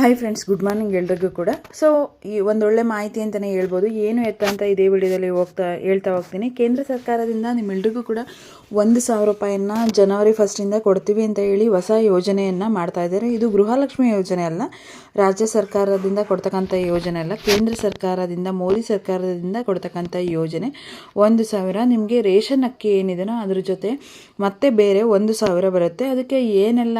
Hi friends good morning ಎಲ್ರಿಗೂ ಕೂಡ. So ಈ ಒಂದೊಳ್ಳೆ ಮಾಹಿತಿ ಅಂತಲೇ ಹೇಳ್ಬೋದು. ಏನು ಎತ್ತ ಅಂತ ಇದೇ ವಿಡಿಯೋದಲ್ಲಿ ಹೋಗ್ತಾ, ಹೇಳ್ತಾ ಹೋಗ್ತೀನಿ. ಕೇಂದ್ರ ಸರ್ಕಾರದಿಂದ ನಿಮ್ಮೆಲ್ರಿಗೂ ಕೂಡ ಒಂದು ಸಾವಿರ ರೂಪಾಯಿಯನ್ನು ಜನವರಿ ಫಸ್ಟಿಂದ ಕೊಡ್ತೀವಿ ಅಂತ ಹೇಳಿ ಹೊಸ ಯೋಜನೆಯನ್ನು ಮಾಡ್ತಾ ಇದ್ದಾರೆ. ಇದು ಗೃಹಲಕ್ಷ್ಮಿ ಯೋಜನೆ ಅಲ್ಲ, ರಾಜ್ಯ ಸರ್ಕಾರದಿಂದ ಕೊಡ್ತಕ್ಕಂಥ ಯೋಜನೆ ಅಲ್ಲ, ಕೇಂದ್ರ ಸರ್ಕಾರದಿಂದ, ಮೋದಿ ಸರ್ಕಾರದಿಂದ ಕೊಡ್ತಕ್ಕಂಥ ಯೋಜನೆ. ಒಂದು ಸಾವಿರ, ನಿಮಗೆ ರೇಷನ್ ಅಕ್ಕಿ ಏನಿದೆನೋ ಅದ್ರ ಜೊತೆ ಮತ್ತೆ ಬೇರೆ ಒಂದು ಸಾವಿರ ಬರುತ್ತೆ. ಅದಕ್ಕೆ ಏನೆಲ್ಲ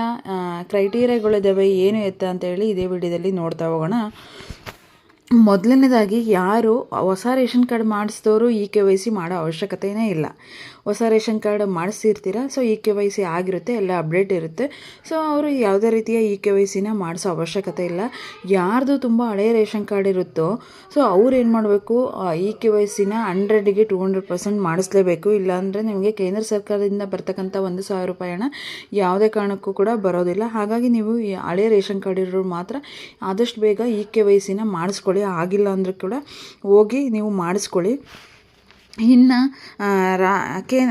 ಕ್ರೈಟೀರಿಯಾಗಳಿದ್ದಾವೆ ಏನು ಎತ್ತ ಅಂತ ಹೇಳಿ ಇದೇ ವಿಡಿಯೋದಲ್ಲಿ ನೋಡ್ತಾ ಹೋಗೋಣ. ಮೊದಲನೇದಾಗಿ ಯಾರು ಹೊಸ ರೇಷನ್ ಕಾರ್ಡ್ ಮಾಡಿಸಿದವರು ಇ ಕೆ ವೈ ಸಿ ಮಾಡೋ ಅವಶ್ಯಕತೆಯೇ ಇಲ್ಲ. ಹೊಸ ration card ಮಾಡಿಸಿರ್ತೀರ, so E K Y C ಆಗಿರುತ್ತೆ, ಎಲ್ಲ ಅಪ್ಡೇಟ್ ಇರುತ್ತೆ. ಸೊ ಅವರು ಯಾವುದೇ ರೀತಿಯ ಇ ಕೆ ವೈ ಸಿನ ಮಾಡಿಸೋ ಅವಶ್ಯಕತೆ ಇಲ್ಲ. ಯಾರ್ದು ತುಂಬ ಹಳೆಯ ರೇಷನ್ ಕಾರ್ಡ್ ಇರುತ್ತೋ, ಸೊ ಅವ್ರು ಏನು ಮಾಡಬೇಕು ಇ ಕೆ ವೈ ಸಿನ ಹಂಡ್ರೆಡ್ಗೆ ಟೂ ಹಂಡ್ರೆಡ್ ಪರ್ಸೆಂಟ್ ಮಾಡಿಸ್ಲೇಬೇಕು. ಇಲ್ಲಾಂದರೆ ನಿಮಗೆ ಕೇಂದ್ರ ಸರ್ಕಾರದಿಂದ ಬರ್ತಕ್ಕಂಥ ಒಂದು ಸಾವಿರ ರೂಪಾಯಿ ಹಣ ಯಾವುದೇ ಕಾರಣಕ್ಕೂ ಕೂಡ ಬರೋದಿಲ್ಲ. ಹಾಗಾಗಿ ನೀವು ಹಳೆಯ ರೇಷನ್ ಕಾರ್ಡ್ ಇರೋರು ಮಾತ್ರ ಆದಷ್ಟು ಬೇಗ ಇ ಕೆ ವೈ ಸಿನ ಮಾಡಿಸ್ಕೊಳ್ಳಿ. ಆಗಿಲ್ಲ ಅಂದರೂ ಕೂಡ ಹೋಗಿ ನೀವು ಮಾಡಿಸ್ಕೊಳ್ಳಿ. ಇನ್ನು ರಾ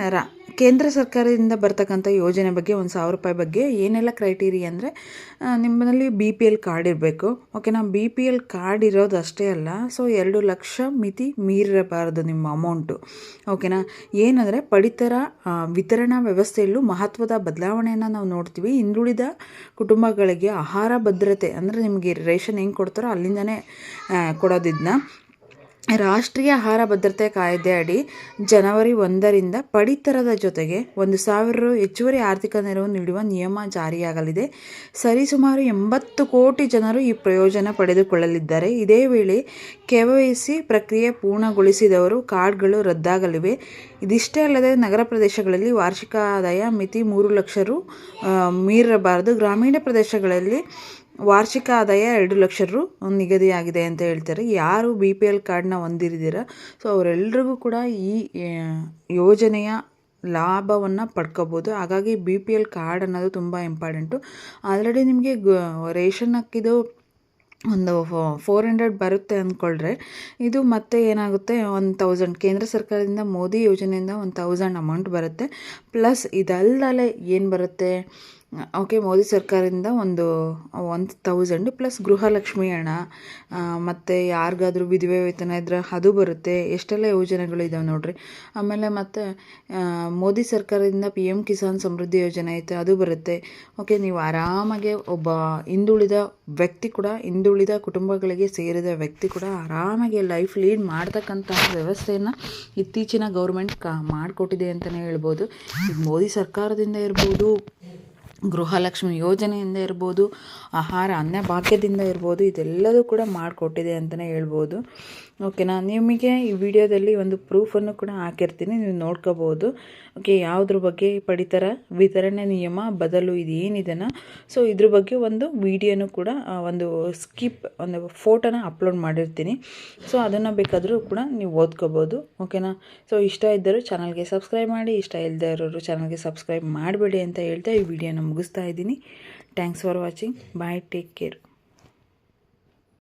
ರಾ ಕೇಂದ್ರ ಸರ್ಕಾರದಿಂದ ಬರ್ತಕ್ಕಂಥ ಯೋಜನೆ ಬಗ್ಗೆ ಒಂದು ಸಾವಿರ ರೂಪಾಯಿ ಬಗ್ಗೆ ಏನೆಲ್ಲ ಕ್ರೈಟೀರಿಯಾ ಅಂದರೆ ನಿಮ್ಮಲ್ಲಿ ಬಿ ಪಿ ಎಲ್ ಕಾರ್ಡ್ ಇರಬೇಕು. ಓಕೆನಾ ಬಿ ಪಿ ಎಲ್ ಕಾರ್ಡ್ ಇರೋದು ಅಷ್ಟೇ ಅಲ್ಲ ಸೊ ಎರಡು ಲಕ್ಷ ಮಿತಿ ಮೀರಿರಬಾರದು ನಿಮ್ಮ ಅಮೌಂಟು ಓಕೆನಾ ಏನಂದರೆ, ಪಡಿತರ ವಿತರಣಾ ವ್ಯವಸ್ಥೆಯಲ್ಲೂ ಮಹತ್ವದ ಬದಲಾವಣೆಯನ್ನು ನಾವು ನೋಡ್ತೀವಿ. ಹಿಂದುಳಿದ ಕುಟುಂಬಗಳಿಗೆ ಆಹಾರ ಭದ್ರತೆ ಅಂದರೆ ನಿಮಗೆ ರೇಷನ್ ಹೆಂಗೆ ಕೊಡ್ತಾರೋ ಅಲ್ಲಿಂದನೇ ಕೊಡೋದಿದ್ದನ್ನ ರಾಷ್ಟ್ರೀಯ ಆಹಾರ ಭದ್ರತೆ ಕಾಯ್ದೆ ಅಡಿ ಜನವರಿ ಒಂದರಿಂದ ಪಡಿತರದ ಜೊತೆಗೆ ಒಂದು ಸಾವಿರ ಹೆಚ್ಚುವರಿ ಆರ್ಥಿಕ ನೆರವು ನೀಡುವ ನಿಯಮ ಜಾರಿಯಾಗಲಿದೆ. ಸರಿಸುಮಾರು ಎಂಬತ್ತು ಕೋಟಿ ಜನರು ಈ ಪ್ರಯೋಜನ ಪಡೆದುಕೊಳ್ಳಲಿದ್ದಾರೆ. ಇದೇ ವೇಳೆ ಕೆವೈಸಿ ಪ್ರಕ್ರಿಯೆ ಪೂರ್ಣಗೊಳಿಸಿದವರು ಕಾರ್ಡ್ಗಳು ರದ್ದಾಗಲಿವೆ. ಇದಿಷ್ಟೇ ಅಲ್ಲದೆ ನಗರ ಪ್ರದೇಶಗಳಲ್ಲಿ ವಾರ್ಷಿಕ ಆದಾಯ ಮಿತಿ ಮೂರು ಲಕ್ಷ ರು ಮೀರಬಾರದು. ಗ್ರಾಮೀಣ ಪ್ರದೇಶಗಳಲ್ಲಿ ವಾರ್ಷಿಕ ಆದಾಯ ಎರಡು ಲಕ್ಷ ರು ನಿಗದಿಯಾಗಿದೆ ಅಂತ ಹೇಳ್ತಾರೆ. ಯಾರು ಬಿ ಪಿ ಎಲ್ ಕಾರ್ಡ್ನ ಹೊಂದಿರಿದ್ದೀರ? ಸೊ ಅವರೆಲ್ಲರಿಗೂ ಕೂಡ ಈ ಯೋಜನೆಯ ಲಾಭವನ್ನು ಪಡ್ಕೋಬೋದು. ಹಾಗಾಗಿ ಬಿ ಪಿ ಎಲ್ ಕಾರ್ಡ್ ಅನ್ನೋದು ತುಂಬ ಇಂಪಾರ್ಟೆಂಟು ಆಲ್ರೆಡಿ ನಿಮಗೆ ರೇಷನ್ ಹಾಕಿದ್ದು ಒಂದು ಫೋರ್ ಹಂಡ್ರೆಡ್ ಬರುತ್ತೆ ಅಂದ್ಕೊಳ್ರೆ ಇದು ಮತ್ತೆ ಏನಾಗುತ್ತೆ? ಒಂದು ತೌಸಂಡ್ ಕೇಂದ್ರ ಸರ್ಕಾರದಿಂದ ಮೋದಿ ಯೋಜನೆಯಿಂದ ಒಂದು ತೌಸಂಡ್ ಅಮೌಂಟ್ ಬರುತ್ತೆ. ಪ್ಲಸ್ ಇದಲ್ಲದೆ ಏನು ಬರುತ್ತೆ? ಓಕೆ ಮೋದಿ ಸರ್ಕಾರದಿಂದ ಒಂದು ಒನ್ ತೌಸಂಡ್ ಪ್ಲಸ್ ಗೃಹಲಕ್ಷ್ಮಿ ಹಣ ಮತ್ತು ಯಾರಿಗಾದ್ರೂ ವಿಧವೆ ವೇತನ ಇದ್ರೆ ಅದು ಬರುತ್ತೆ. ಎಷ್ಟೆಲ್ಲ ಯೋಜನೆಗಳು ಇದಾವೆ ನೋಡಿರಿ. ಆಮೇಲೆ ಮತ್ತು ಮೋದಿ ಸರ್ಕಾರದಿಂದ ಪಿ ಎಂ ಕಿಸಾನ್ ಸಮೃದ್ಧಿ ಯೋಜನೆ ಐತೆ, ಅದು ಬರುತ್ತೆ. ಓಕೆ ನೀವು ಆರಾಮಾಗೆ ಒಬ್ಬ ಹಿಂದುಳಿದ ವ್ಯಕ್ತಿ ಕೂಡ, ಹಿಂದುಳಿದ ಕುಟುಂಬಗಳಿಗೆ ಸೇರಿದ ವ್ಯಕ್ತಿ ಕೂಡ ಆರಾಮಾಗಿ ಲೈಫ್ ಲೀಡ್ ಮಾಡ್ತಕ್ಕಂತಹ ವ್ಯವಸ್ಥೆಯನ್ನು ಇತ್ತೀಚಿನ ಗೌರ್ಮೆಂಟ್ ಕಾ, ಮಾಡಿಕೊಟ್ಟಿದೆ ಅಂತಲೇ ಹೇಳ್ಬೋದು. ಮೋದಿ ಸರ್ಕಾರದಿಂದ ಇರ್ಬೋದು ಗೃಹಲಕ್ಷ್ಮಿ ಯೋಜನೆಯಿಂದ ಇರ್ಬೋದು, ಆಹಾರ ಅನ್ನಭಾಗ್ಯದಿಂದ ಇರ್ಬೋದು, ಇದೆಲ್ಲದೂ ಕೂಡ ಮಾಡಿಕೊಟ್ಟಿದೆ ಅಂತಲೇ ಹೇಳ್ಬೋದು. ಓಕೆನಾ ನಿಮಗೆ ಈ ವಿಡಿಯೋದಲ್ಲಿ ಒಂದು ಪ್ರೂಫನ್ನು ಕೂಡ ಹಾಕಿರ್ತೀನಿ, ನೀವು ನೋಡ್ಕೋಬೋದು. ಓಕೆ ಯಾವುದ್ರ ಬಗ್ಗೆ ಪಡಿತರ? ವಿತರಣೆ ನಿಯಮ, ಬದಲು ಇದೇನಿದೆನ ಸೊ ಇದ್ರ ಬಗ್ಗೆ ಒಂದು ವಿಡಿಯೋನು ಕೂಡ ಒಂದು ಸ್ಕಿಪ್ ಒಂದು ಫೋಟೋನ ಅಪ್ಲೋಡ್ ಮಾಡಿರ್ತೀನಿ. ಸೊ ಅದನ್ನು ಬೇಕಾದರೂ ಕೂಡ ನೀವು ಓದ್ಕೋಬೋದು. ಓಕೆನಾ ಸೊ ಇಷ್ಟ ಇದ್ದರೂ ಚಾನಲ್ಗೆ ಸಬ್ಸ್ಕ್ರೈಬ್ ಮಾಡಿ, ಇಷ್ಟ ಇಲ್ಲದೆ ಇರೋರು ಚಾನಲ್ಗೆ ಸಬ್ಸ್ಕ್ರೈಬ್ ಮಾಡಬೇಡಿ ಅಂತ ಹೇಳ್ತಾ ಈ ವಿಡಿಯೋನ ಮುಗಿಸ್ತಾ ಇದ್ದೀನಿ. Thanks for watching bye take care